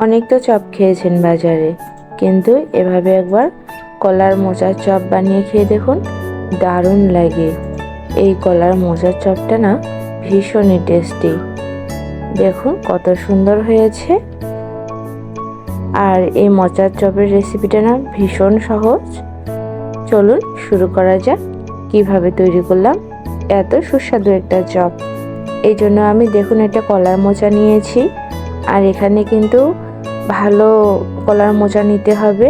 অনেক তো চপ খেয়েছেন বাজারে। কিন্তু এভাবে একবার কলার মোচার চপ বানিয়ে খেয়ে দেখুন, দারুণ লাগে। এই কলার মোচার চপটা না ভীষণই টেস্টি। দেখুন কত সুন্দর হয়েছে। আর এই মোচার চপের রেসিপিটা না ভীষণ সহজ। চলুন শুরু করা যাক, কীভাবে তৈরি করলাম এত সুস্বাদু একটা চপ। এই জন্য আমি দেখুন একটা কলার মোচা নিয়েছি। আর এখানে কিন্তু ভালো কলার মোচা নিতে হবে।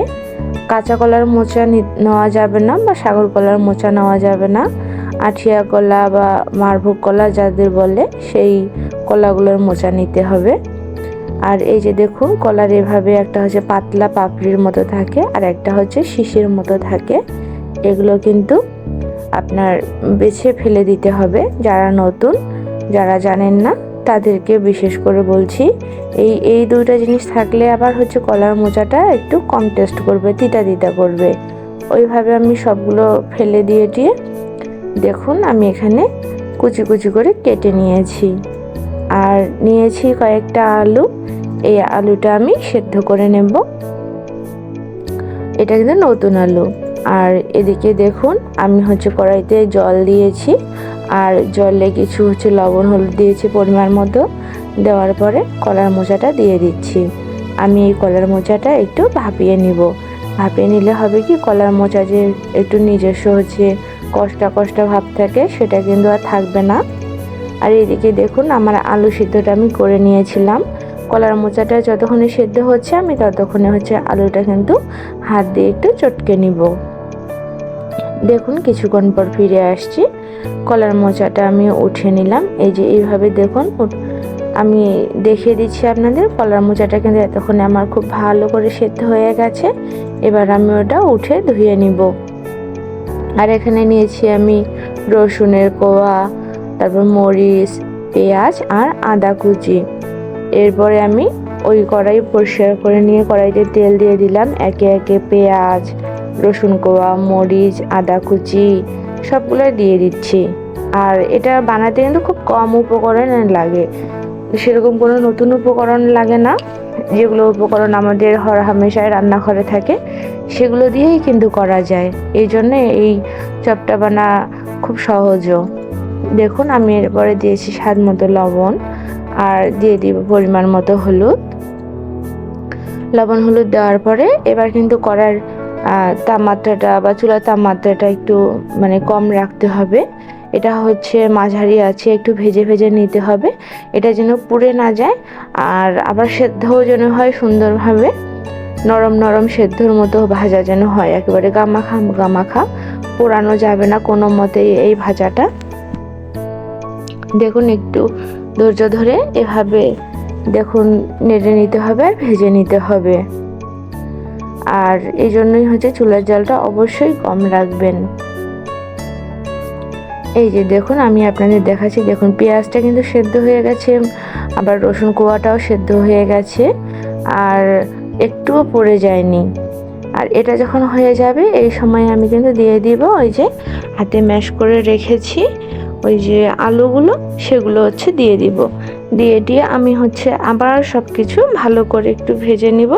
কাঁচা কলার মোচা নেওয়া যাবে না বা সাগর কলার মোচা নেওয়া যাবে না। আঠিয়া কলা বা মারভোগ কলা যাদের বলে সেই কলাগুলোর মোচা নিতে হবে। আর এই যে দেখুন কলার এভাবে একটা হচ্ছে পাতলা পাপড়ির মতো থাকে আর একটা হচ্ছে শিশির মতো থাকে। এগুলো কিন্তু আপনার বেছে ফেলে দিতে হবে যারা নতুন, যারা জানেন না। তাদেরকে বিশেষ করে বলছি, এই এই দুইটা জিনিস থাকলে আবার হচ্ছে কলার মোচাটা একটু কম টেস্ট করবে, তিতা তিতা করবে। ওইভাবে আমি সবগুলো ফেলে দিয়ে দিয়ে দেখুন আমি এখানে কুচি কুচি করে কেটে নিয়েছি। আর নিয়েছি কয়েকটা আলু, এই আলুটা আমি সেদ্ধ করে নেব। এটা কিন্তু নতুন আলু। আর এদিকে দেখুন, আমি হচ্ছে কড়াইতে জল দিয়েছি। আর জলে কিছু হচ্ছে লবণ, হলুদ দিয়েছি পরিমাণ মতো। দেওয়ার পরে কলার মোচাটা দিয়ে দিচ্ছি। আমি এই কলার মোচাটা একটু ভাপিয়ে নিব। ভাপিয়ে নিলে হবে কি, কলার মোচা যে একটু নিজস্ব হচ্ছে, কষ্টা কষ্টা ভাব থাকে, সেটা কিন্তু আর থাকবে না। আর এদিকে দেখুন, আমার আলু সিদ্ধটা আমি করে নিয়েছিলাম। কলার মোচাটা যতক্ষণে সেদ্ধ হচ্ছে, আমি ততক্ষণে হচ্ছে আলুটা কিন্তু হাত দিয়ে একটু চটকে নিব। দেখুন, কিছুক্ষণ পর ফিরে আসছি। কলার মোচাটা আমি উঠিয়ে নিলাম। এই যে এইভাবে দেখুন আমি দেখিয়ে দিচ্ছি আপনাদের, কলার মোচাটা কিন্তু এতক্ষণে আমার খুব ভালো করে সেদ্ধ হয়ে গেছে। এবার আমি ওটা উঠে ধুয়ে নিব। আর এখানে নিয়েছি আমি রসুনের কোয়া, তারপর মরিচ, পেঁয়াজ আর আদা কুচি। এরপরে আমি ওই কড়াই পরিষ্কার করে নিয়ে কড়াইতে তেল দিয়ে দিলাম। একে একে পেঁয়াজ রসুন কোয়া, মরিচ, আদা কুচি সবগুলো দিয়ে দিচ্ছি। আর এটা বানাতে কিন্তু খুব কম উপকরণ লাগে। সেরকম কোনো নতুন উপকরণ লাগে না। যেগুলো উপকরণ আমাদের হর হামেশায় রান্নাঘরে থাকে, সেগুলো দিয়েই কিন্তু করা যায়। এই জন্যে এই চপটা বানা খুব সহজও দেখুন, আমি এরপরে দিয়েছি স্বাদ মতো লবণ আর দিয়ে দিব পরিমাণ মতো হলুদ। লবণ হলুদ দেওয়ার পরে এবার কিন্তু করার তাপমাত্রাটা বা চুলার তাপমাত্রাটা একটু মানে কম রাখতে হবে। এটা হচ্ছে মাঝারি আছে, একটু ভেজে ভেজে নিতে হবে। এটা যেন পুড়ে না যায়, আর আবার সেদ্ধও যেন হয় সুন্দরভাবে। নরম নরম সেদ্ধর মতো ভাজা যেন হয়, একেবারে গামাখা গামাখা। পোড়ানো যাবে না কোনো মতেই এই ভাজাটা। দেখুন একটু ধৈর্য ধরে এভাবে দেখুন, নেড়ে নিতে হবে আর ভেজে নিতে হবে। আর এই জন্যই হচ্ছে চুলার জলটা অবশ্যই কম রাখবেন। এই যে দেখুন, আমি আপনাদের দেখাচ্ছি, দেখুন পেঁয়াজটা কিন্তু সেদ্ধ হয়ে গেছে, আবার রসুন কোয়াটাও সেদ্ধ হয়ে গেছে, আর একটুও পড়ে যায়নি। আর এটা যখন হয়ে যাবে, এই সময় আমি কিন্তু দিয়ে দিব ওই যে হাতে ম্যাশ করে রেখেছি, ওই যে আলুগুলো, সেগুলো হচ্ছে দিয়ে দিব। দিয়ে দিয়ে আমি হচ্ছে আবার সব কিছু ভালো করে একটু ভেজে নিব।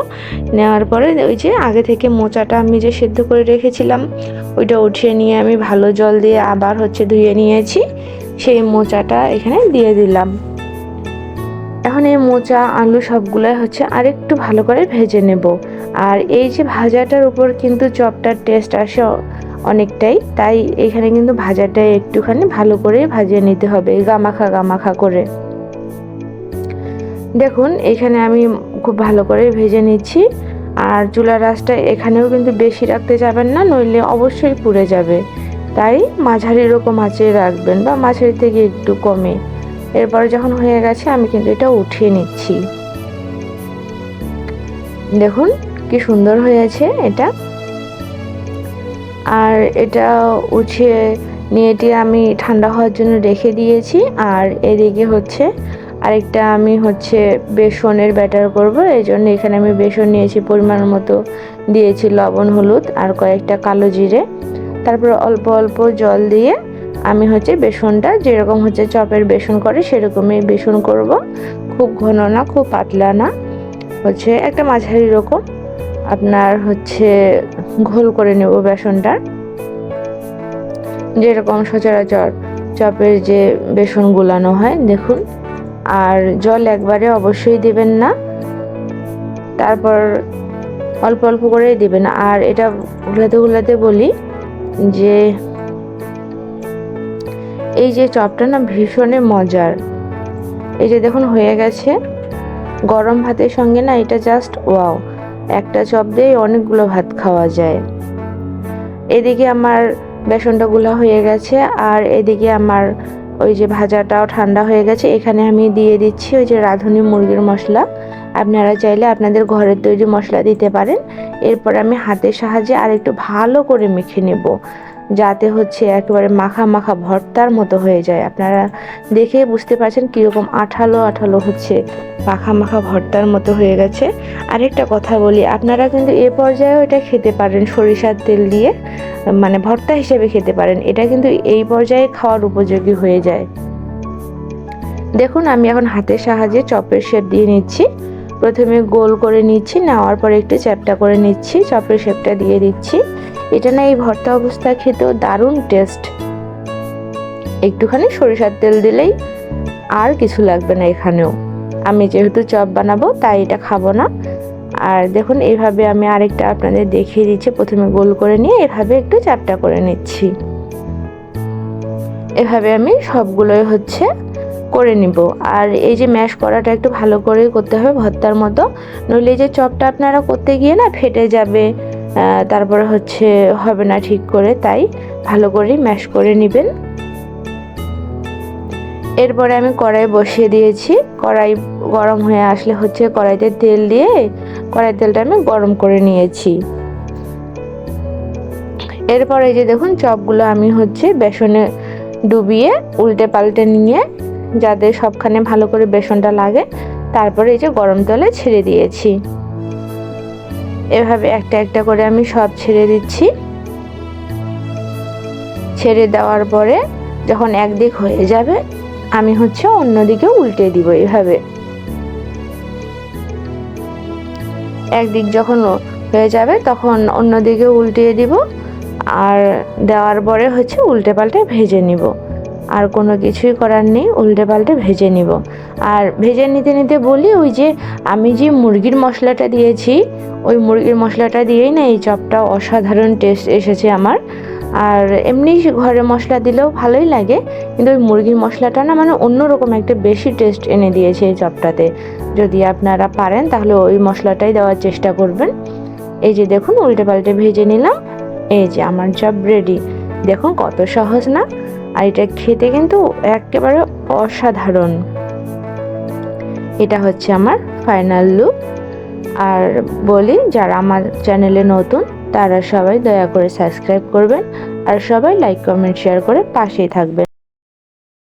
নেওয়ার পরে ওই যে আগে থেকে মোচাটা আমি যে সেদ্ধ করে রেখেছিলাম, ওইটা উঠিয়ে নিয়ে আমি ভালো জল দিয়ে আবার হচ্ছে ধুয়ে নিয়েছি। সেই মোচাটা এখানে দিয়ে দিলাম। এখন এই মোচা, আলু সবগুলোই হচ্ছে আরেকটু ভালো করে ভেজে নেব। আর এই যে ভাজাটার উপর কিন্তু চপটার টেস্ট আসে অনেকটাই, তাই এখানে কিন্তু ভাজাটা একটুখানি ভালো করে ভাজিয়ে নিতে হবে, গামাখা গামাখা করে। দেখুন, এখানে আমি খুব ভালো করে ভেজে নিচ্ছি। আর চুলার রাসটা এখানেও কিন্তু বেশি রাখতে যাবেন না, নইলে অবশ্যই পুড়ে যাবে। তাই মাঝারি রকম আঁচে রাখবেন বা মাঝারি থেকে একটু কমে। এরপরে যখন হয়ে গেছে, আমি কিন্তু এটা উঠিয়ে নিচ্ছি। দেখুন, কি সুন্দর হয়েছে এটা। আর এটা উঠিয়ে নিয়ে আমি ঠান্ডা হওয়ার জন্য রেখে দিয়েছি। আর এদিকে হচ্ছে আরেকটা আমি হচ্ছে বেসনের ব্যাটার করব, এই জন্য এখানে আমি বেসন নিয়েছি পরিমাণ মতো। দিয়েছি লবণ, হলুদ আর কয়েকটা কালো জিরে। তারপর অল্প অল্প জল দিয়ে আমি হচ্ছে বেসনটা, যেরকম হচ্ছে চপের বেসন করে সেরকমই বেসন করব। খুব ঘন না, খুব পাতলা না, হচ্ছে একটা মাঝারি রকম। আপনার হচ্ছে ঘোল করে নেব বেসনটার যেরকম সচরাচর চপের যে বেসন গুলানো হয়, দেখুন। আর জল একবারে অবশ্যই দিবেন না। তারপর অল্প অল্প করেই দিবেন। আর এটা ঘুলাতে ঘুলাতে বলি যে, এই যে চপটা না ভীষণই মজার। এই যে দেখুন হয়ে গেছে। গরম ভাতের সঙ্গে না এটা জাস্ট ওয়াও একটা চপ দিয়ে অনেকগুলো ভাত খাওয়া যায়। এদিকে আমার বেসনটা গুলা হয়ে গেছে। আর এদিকে আমার ওই যে ভাজাটাও ঠান্ডা হয়ে গেছে। এখানে আমি দিয়ে দিচ্ছি ওই যে রাঁধুনি মুরগির মশলা। আপনারা চাইলে আপনাদের ঘরের তৈরি মশলা দিতে পারেন। এরপর আমি হাতের সাহায্যে আর একটু ভালো করে মেখে নেব। যাতে হচ্ছে একেবারে মাখা মাখা ভর্তার মতো হয়ে যায়। আপনারা দেখে বুঝতে পারছেন কীরকম আঠালো আঠালো হচ্ছে, মাখা মাখা ভর্তার মতো হয়ে গেছে। আরেকটা কথা বলি, আপনারা কিন্তু এ পর্যায়েও এটা খেতে পারেন, সরিষার তেল দিয়ে মানে ভর্তা হিসেবে খেতে পারেন। এটা কিন্তু এই পর্যায়ে খাওয়ার উপযোগী হয়ে যায়। দেখুন, আমি এখন হাতের সাহায্যে চপের শেপ দিয়ে নিচ্ছি। প্রথমে গোল করে নিচ্ছি, নেওয়ার পরে একটু চ্যাপটা করে নিচ্ছি, চপের শেপটা দিয়ে দিচ্ছি। এটা না এই ভর্তা অবস্থা খেতেও দারুণ টেস্ট একটুখানি সরিষার তেল দিলেই আর কিছু লাগবে না এখানেও। আমি যেহেতু চপ বানাবো, তাই এটা খাব না। আর দেখুন, এইভাবে আমি আরেকটা আপনাদের দেখিয়ে দিচ্ছি। প্রথমে গোল করে নিয়ে এভাবে একটু চাপটা করে নিচ্ছি। এভাবে আমি সবগুলোই হচ্ছে করে নিব। আর এই যে ম্যাশ করাটা একটু ভালো করে করতে হবে ভর্তার মতো। নইলে এই যে চপটা আপনারা করতে গিয়ে না, ফেটে যাবে তারপরে হচ্ছে হবে না ঠিক করে, তাই ভালো করে ম্যাশ করে নেবেন। এরপরে আমি কড়াই বসিয়ে দিয়েছি। কড়াই গরম হয়ে আসলে হচ্ছে কড়াইতে তেল দিয়ে কড়াই তেলটা আমি গরম করে নিয়েছি। এরপরে এই যে দেখুন, চপগুলো আমি হচ্ছে বেসনে ডুবিয়ে, উল্টে পাল্টে নিয়ে যাতে সবখানে ভালো করে বেসনটা লাগে, তারপরে এই যে গরম তেলে ছেড়ে দিয়েছি। এভাবে একটা একটা করে আমি সব ছেড়ে দিচ্ছি। ছেড়ে দেওয়ার পরে যখন একদিক হয়ে যাবে, আমি হচ্ছে অন্যদিকে উল্টে দিব এভাবে। একদিক যখন হয়ে যাবে, তখন অন্যদিকে উল্টিয়ে দিব, আর দেওয়ার পরে হচ্ছে উল্টে পাল্টে ভেজে নিব। আর কোনো কিছুই করার নেই উল্টে পাল্টে ভেজে নিব। আর ভেজে নিতে নিতে বলি, ওই যে আমি যে মুরগির মশলাটা দিয়েছি, ওই মুরগির মশলাটা দিয়েই না এই চপটা অসাধারণ টেস্ট এসেছে আমার। আর এমনি ঘরে মশলা দিলেও ভালোই লাগে, কিন্তু ওই মুরগির মশলাটা না মানে অন্যরকম একটা বেশি টেস্ট এনে দিয়েছে এই চপটাতে। যদি আপনারা পারেন, তাহলে ওই মশলাটাই দেওয়ার চেষ্টা করবেন। এই যে দেখুন উল্টে পাল্টে ভেজে নিলাম। এই যে আমার চপ রেডি দেখুন কত সহজ না? আর এটা খেতে কিন্তু একেবারে অসাধারণ। এটা হচ্ছে আমার ফাইনাল লুক। আর বলি, যারা আমার চ্যানেলে নতুন, তারা সবাই দয়া করে সাবস্ক্রাইব করবেন। আর সবাই লাইক, কমেন্ট, শেয়ার করে পাশেই থাকবেন।